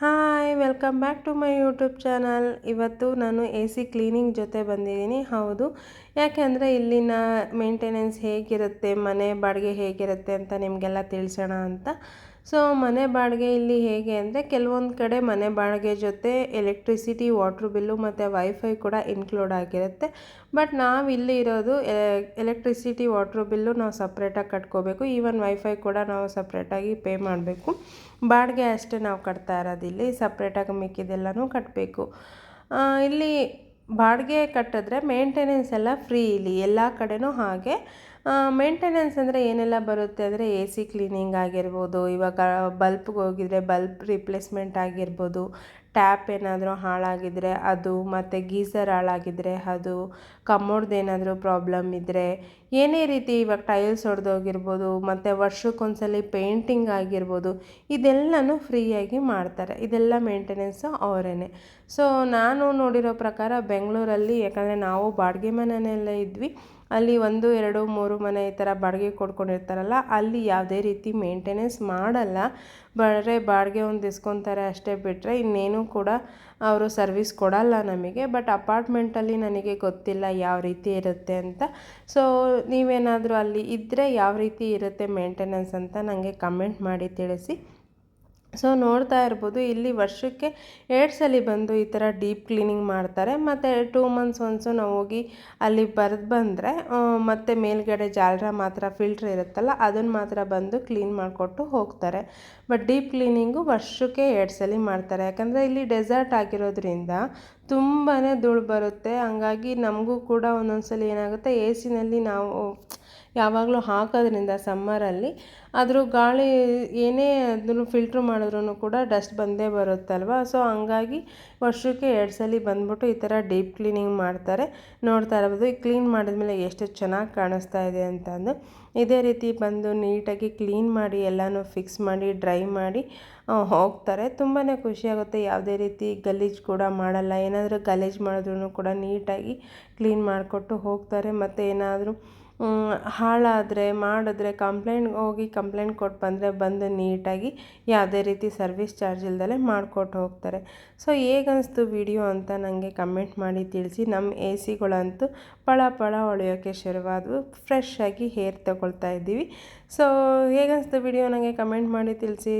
Hi, welcome back to my YouTube channel. ಇವತ್ತು ನಾನು A C cleaning ಜೊತೆ ಬಂದಿದ್ದೀನಿ. ಹೌದು, ಯಾಕೆಂದರೆ ಇಲ್ಲಿನ ಮೇಂಟೆನೆನ್ಸ್ ಹೇಗಿರುತ್ತೆ, ಮನೆ ಬಾಡಿಗೆ ಹೇಗಿರುತ್ತೆ ಅಂತ ನಿಮಗೆಲ್ಲ ತಿಳಿಸೋಣ ಅಂತ. ಸೊ ಮನೆ ಬಾಡಿಗೆ ಇಲ್ಲಿ ಹೇಗೆ ಅಂದರೆ ಕೆಲವೊಂದು ಕಡೆ ಮನೆ ಬಾಡಿಗೆ ಜೊತೆ ಎಲೆಕ್ಟ್ರಿಸಿಟಿ ವಾಟ್ರ್ ಬಿಲ್ಲು ಮತ್ತು ವೈಫೈ ಕೂಡ ಇನ್ಕ್ಲೂಡ್ ಆಗಿರುತ್ತೆ. ಬಟ್ ನಾವು ಇಲ್ಲಿ ಇರೋದು ಎಲೆಕ್ಟ್ರಿಸಿಟಿ ವಾಟ್ರ್ ಬಿಲ್ಲು ನಾವು ಸಪ್ರೇಟಾಗಿ ಕಟ್ಕೋಬೇಕು. ಈವನ್ ವೈಫೈ ಕೂಡ ನಾವು ಸಪ್ರೇಟಾಗಿ ಪೇ ಮಾಡಬೇಕು. ಬಾಡಿಗೆ ಅಷ್ಟೇ ನಾವು ಕಟ್ತಾ ಇರೋದು ಇಲ್ಲಿ ಸಪ್ರೇಟಾಗಿ ಮಿಕ್ಕಿದೆಲ್ಲನೂ ಕಟ್ಟಬೇಕು ಇಲ್ಲಿ ಬಾಡಿಗೆ ಕಟ್ಟಿದ್ರೆ ಮೇಂಟೆನೆನ್ಸ್ ಎಲ್ಲ ಫ್ರೀ ಇಲ್ಲಿ, ಎಲ್ಲ ಕಡೆನೂ ಹಾಗೆ. ಮೇಂಟೆನೆನ್ಸ್ ಅಂದರೆ ಏನೆಲ್ಲ ಬರುತ್ತೆ ಅಂದರೆ ಎ ಸಿ ಕ್ಲೀನಿಂಗ್ ಆಗಿರ್ಬೋದು, ಇವಾಗ ಬಲ್ಪ್ಗೆ ಹೋಗಿದ್ರೆ ಬಲ್ಪ್ ರಿಪ್ಲೇಸ್ಮೆಂಟ್ ಆಗಿರ್ಬೋದು ಟ್ಯಾಪ್ ಏನಾದರೂ ಹಾಳಾಗಿದ್ದರೆ ಅದು ಮತ್ತು ಗೀಸರ್ ಹಾಳಾಗಿದ್ದರೆ ಅದು ಕಮ್ಮೋಡ್ದು ಏನಾದರೂ ಪ್ರಾಬ್ಲಮ್ ಇದ್ದರೆ ಏನೇ ರೀತಿ ಇವಾಗ ಟೈಲ್ಸ್ ಹೊಡೆದೋಗಿರ್ಬೋದು ಮತ್ತು ವರ್ಷಕ್ಕೊಂದ್ಸಲಿ ಪೇಂಟಿಂಗ್ ಆಗಿರ್ಬೋದು, ಇದೆಲ್ಲನೂ ಫ್ರೀಯಾಗಿ ಮಾಡ್ತಾರೆ. ಇದೆಲ್ಲ ಮೇಂಟೆನೆನ್ಸು ಅವರೇ ಸೊ ನಾನು ನೋಡಿರೋ ಪ್ರಕಾರ ಬೆಂಗಳೂರಲ್ಲಿ, ಯಾಕಂದರೆ ನಾವು ಬಾಡಿಗೆ ಮನೆಯಲ್ಲೇ ಇದ್ವಿ, ಅಲ್ಲಿ ಒಂದು, ಎರಡು, ಮೂರು ಮನೆ ಈ ಥರ ಬಾಡಿಗೆ ಕೊಡ್ಕೊಂಡಿರ್ತಾರಲ್ಲ, ಅಲ್ಲಿ ಯಾವುದೇ ರೀತಿ ಮೇಂಟೆನೆನ್ಸ್ ಮಾಡಲ್ಲ. ಬರೇ ಬಾಡಿಗೆ ಒಂದು ಇಸ್ಕೊತಾರೆ ಅಷ್ಟೇ ಬಿಟ್ಟರೆ ಇನ್ನೇನು ಕೂಡ ಅವರು ಸರ್ವಿಸ್ ಕೊಡಲ್ಲ ನಮಗೆ, ಬಟ್ ಅಪಾರ್ಟ್ಮೆಂಟಲ್ಲಿ ನನಗೆ ಗೊತ್ತಿಲ್ಲ ಯಾವ ರೀತಿ ಇರುತ್ತೆ ಅಂತ. ಸೊ ನೀವೇನಾದರೂ ಅಲ್ಲಿ ಇದ್ದರೆ ಯಾವ ರೀತಿ ಇರುತ್ತೆ ಮೇಂಟೆನೆನ್ಸ್ ಅಂತ ನನಗೆ ಕಮೆಂಟ್ ಮಾಡಿ ತಿಳಿಸಿ. ಸೊ ನೋಡ್ತಾ ಇರ್ಬೋದು, ಇಲ್ಲಿ ವರ್ಷಕ್ಕೆ ಎರಡು ಸಲ ಬಂದು ಈ ಥರ ಡೀಪ್ ಕ್ಲೀನಿಂಗ್ ಮಾಡ್ತಾರೆ. ಮತ್ತು ಟೂ ಮಂತ್ಸ್ ಒನ್ಸು ನಾವು ಹೋಗಿ ಅಲ್ಲಿ ಬರೆದು ಬಂದರೆ ಮತ್ತು ಮೇಲ್ಗಡೆ ಜಾಲರ ಮಾತ್ರ ಫಿಲ್ಟ್ರ್ ಇರುತ್ತಲ್ಲ ಅದನ್ನು ಮಾತ್ರ ಬಂದು ಕ್ಲೀನ್ ಮಾಡಿಕೊಟ್ಟು ಹೋಗ್ತಾರೆ. ಬಟ್ ಡೀಪ್ ಕ್ಲೀನಿಂಗು ವರ್ಷಕ್ಕೆ ಎರಡು ಸಲ ಮಾಡ್ತಾರೆ. ಯಾಕಂದರೆ ಇಲ್ಲಿ ಡೆಸರ್ಟ್ ಆಗಿರೋದ್ರಿಂದ ತುಂಬಾ ಧೂಳು ಬರುತ್ತೆ. ಹಂಗಾಗಿ ನಮಗೂ ಕೂಡ ಒಂದೊಂದು ಸಲ ಏನಾಗುತ್ತೆ ಎ ಸಿನಲ್ಲಿ ನಾವು ಯಾವಾಗಲೂ ಹಾಕೋದ್ರಿಂದ ಸಮ್ಮರಲ್ಲಿ. ಆದರೂ ಗಾಳಿ ಏನೇ ಅದನ್ನು ಫಿಲ್ಟ್ರ್ ಮಾಡಿದ್ರೂ ಕೂಡ ಡಸ್ಟ್ ಬಂದೇ ಬರುತ್ತಲ್ವ? ಸೊ ಹಂಗಾಗಿ ವರ್ಷಕ್ಕೆ ಎರಡು ಸಲ ಬಂದ್ಬಿಟ್ಟು ಈ ಥರ ಡೀಪ್ ಕ್ಲೀನಿಂಗ್ ಮಾಡ್ತಾರೆ. ನೋಡ್ತಾ ಇರ್ಬೋದು, ಈ ಕ್ಲೀನ್ ಮಾಡಿದ್ಮೇಲೆ ಎಷ್ಟು ಚೆನ್ನಾಗಿ ಕಾಣಿಸ್ತಾ ಇದೆ ಅಂತಂದು. ಇದೇ ರೀತಿ ಬಂದು ನೀಟಾಗಿ ಕ್ಲೀನ್ ಮಾಡಿ, ಎಲ್ಲನೂ ಫಿಕ್ಸ್ ಮಾಡಿ ಡ್ರೈ ಮಾಡಿ ಹೋಗ್ತಾರೆ. ತುಂಬಾ ಖುಷಿಯಾಗುತ್ತೆ. ಯಾವುದೇ ರೀತಿ ಗಲೀಜು ಕೂಡ ಮಾಡಲ್ಲ. ಏನಾದರೂ ಗಲೀಜು ಮಾಡಿದ್ರೂ ಕೂಡ ನೀಟಾಗಿ ಕ್ಲೀನ್ ಮಾಡಿಕೊಟ್ಟು ಹೋಗ್ತಾರೆ. ಮತ್ತು ಏನಾದರೂ ಹಾಳಾದರೆ, ಮಾಡಿದ್ರೆ ಕಂಪ್ಲೇಂಟ್ ಹೋಗಿ ಕಂಪ್ಲೇಂಟ್ ಕೊಟ್ಟು ಬಂದರೆ ಬಂದು ನೀಟಾಗಿ ಯಾವುದೇ ರೀತಿ ಸರ್ವಿಸ್ ಚಾರ್ಜ್ ಇಲ್ದಲೆ ಮಾಡಿಕೊಟ್ಟು ಹೋಗ್ತಾರೆ. ಸೊ ಹೇಗನ್ನಿಸ್ತು ವಿಡಿಯೋ ಅಂತ ನನಗೆ ಕಮೆಂಟ್ ಮಾಡಿ ತಿಳಿಸಿ. ನಮ್ಮ ಎ ಸಿಗಳಂತೂ ಪಳ ಪಳ ಹೊಳೆಯೋಕ್ಕೆ ಶುರುವಾದವು. ಫ್ರೆಶ್ ಆಗಿ ಹೇರ್ ತಗೊಳ್ತಾ ಇದ್ದೀವಿ. ಸೊ ಹೇಗನ್ನಿಸ್ತು ವಿಡಿಯೋ ನನಗೆ ಕಮೆಂಟ್ ಮಾಡಿ ತಿಳಿಸಿ.